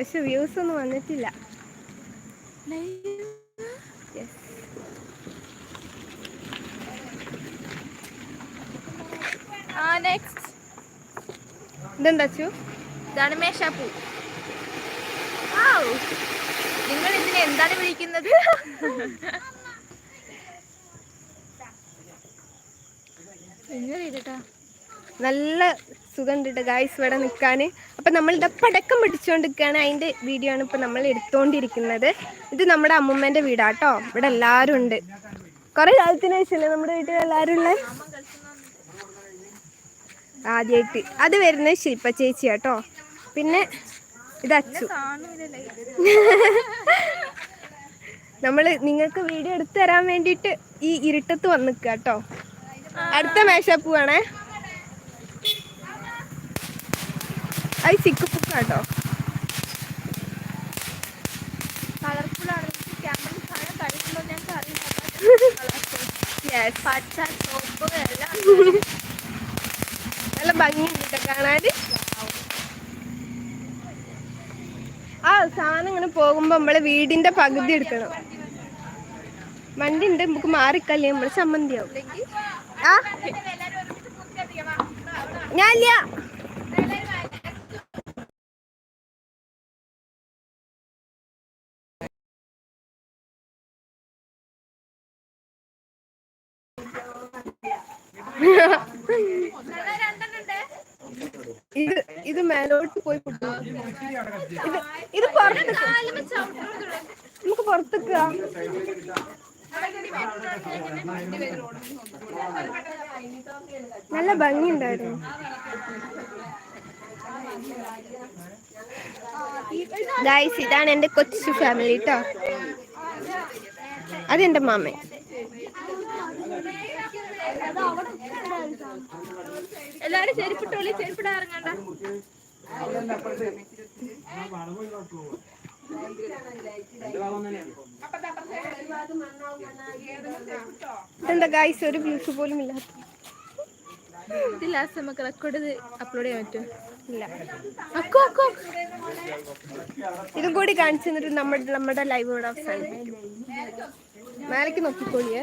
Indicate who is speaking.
Speaker 1: പക്ഷെ വ്യൂസ് ഒന്നും വന്നിട്ടില്ല. Yes.
Speaker 2: ആ നെക്സ്റ്റ്
Speaker 1: ഇതെന്താ അച്ചു?
Speaker 2: ഇതാണ് മേശാപ്പൂ നിങ്ങൾ ഇതിനെ എന്താണ് വിളിക്കുന്നത്? എങ്ങനെ ചെയ്തിട്ടാ.
Speaker 1: നല്ല സുഖം ഉണ്ട് ഗായ്സ് ഇവിടെ നിൽക്കാൻ. അപ്പം നമ്മളിതാ പടക്കം പിടിച്ചുകൊണ്ട് നിൽക്കുകയാണ് അതിന്റെ വീഡിയോ ആണ് ഇപ്പം നമ്മൾ എടുത്തുകൊണ്ടിരിക്കുന്നത്. ഇത് നമ്മുടെ അമ്മൂമ്മേന്റെ വീടാട്ടോ. ഇവിടെ എല്ലാവരും ഉണ്ട്. കുറേ കാലത്തിന് ശേഷമല്ലേ നമ്മുടെ വീട്ടിൽ എല്ലാവരും ഉള്ളത് ആദ്യമായിട്ട് അത് വരുന്നത് ശില്പ ചേച്ചി കേട്ടോ പിന്നെ ഇത് അച്ചു. നമ്മൾ നിങ്ങൾക്ക് വീഡിയോ എടുത്തു തരാൻ വേണ്ടിയിട്ട് ഈ ഇരുട്ടത്ത് വന്നിക്കാട്ടോ കേട്ടോ. അടുത്ത മേശ വേണേ അത് ചിക്കുപ്പുക്ക കേട്ടോ
Speaker 2: കളർഫുൾ ആണ്. ക്യാമറ കാണാൻ കഴിയുള്ളൂ ഞങ്ങൾക്ക് അറിയില്ല
Speaker 1: യെസ്
Speaker 2: പച്ച ചോപ്പ് എല്ലാം
Speaker 1: നല്ല ഭംഗിയുണ്ട് കാണാന് ആ സാധനം ഇങ്ങനെ പോകുമ്പോ നമ്മളെ വീടിന്റെ പകുതി എടുക്കണം. വണ്ടി ഉണ്ട് നമുക്ക് മാറിക്കല്ലേ നമ്മൾ ചമ്മന്തിയാവും ആ? ഞാനില്ല. ഇത് ഇത് മേലോട്ട് പോയി. ഇത് ഇത് പുറത്തേക്ക് നമുക്ക് പുറത്തേക്ക് നല്ല ഭംഗിയുണ്ടായിരുന്നു. ഗൈസ് ഇതാണ് എന്റെ കൊച്ചു ഫാമിലി കേട്ടോ അതെന്റെ മാമൻ.
Speaker 2: എല്ലാരും ചെരുപ്പിട്ടോളി ചെരുപ്പിടാൻ ഇറങ്ങണ്ട.
Speaker 1: ഒരു വ്യൂസ് പോലും ഇല്ലാത്ത
Speaker 2: ഇത് ലാസ്റ്റ് നമുക്ക് റെക്കോർഡ് ചെയ്ത് അപ്ലോഡ് ചെയ്യാൻ പറ്റും
Speaker 1: ഇല്ല.
Speaker 2: അക്കോ അക്കോ.
Speaker 1: ഇതും കൂടി കാണിച്ചു തന്നിട്ട് നമ്മുടെ നമ്മുടെ ലൈവ് ഇവിടെ അവസാനിപ്പിക്കും. മേലേക്ക് നോക്കിക്കോളിയേ.